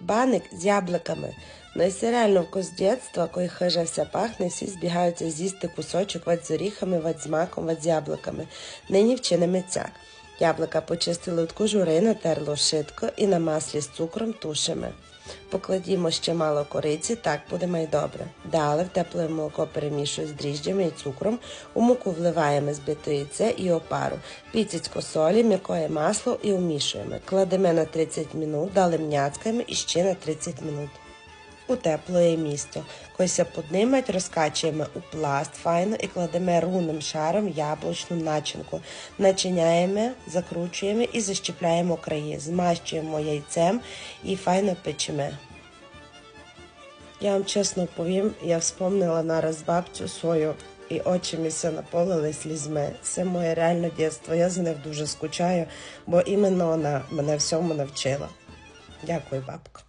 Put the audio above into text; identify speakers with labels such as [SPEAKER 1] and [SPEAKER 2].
[SPEAKER 1] Баник з яблуками. Ну і реально вкус дитинства, коли хижа вся пахне, всі збігаються з'їсти кусочок вад з оріхами, вад з маком, вад з яблуками. Нині вчинимо цяк. Яблука почистили від кожури, натерло шитко і на маслі з цукром тушимо. Покладімо ще мало кориці, так буде майдобре. Далі в тепле молоко перемішую з дріжджами і цукром. У муку вливаємо збите яйце і опару. піцяцько солі, м'якоє масло і умішуємо. Кладемо на 30 минут, далі мняцькаємо і ще на 30 минут. У тепле місто. Кося поднимать, розкачуємо у пласт файно і кладемо руним шаром яблучну начинку. Начиняємо, закручуємо і защіпляємо краї. Змащуємо яйцем і файно печемо. Я вам чесно повім, я вспомнила нараз бабцю свою, і очі мені все наповнили слізьми. Це моє реальне дитинство. Я за них дуже скучаю, бо іменно вона мене всьому навчила. Дякую, бабко.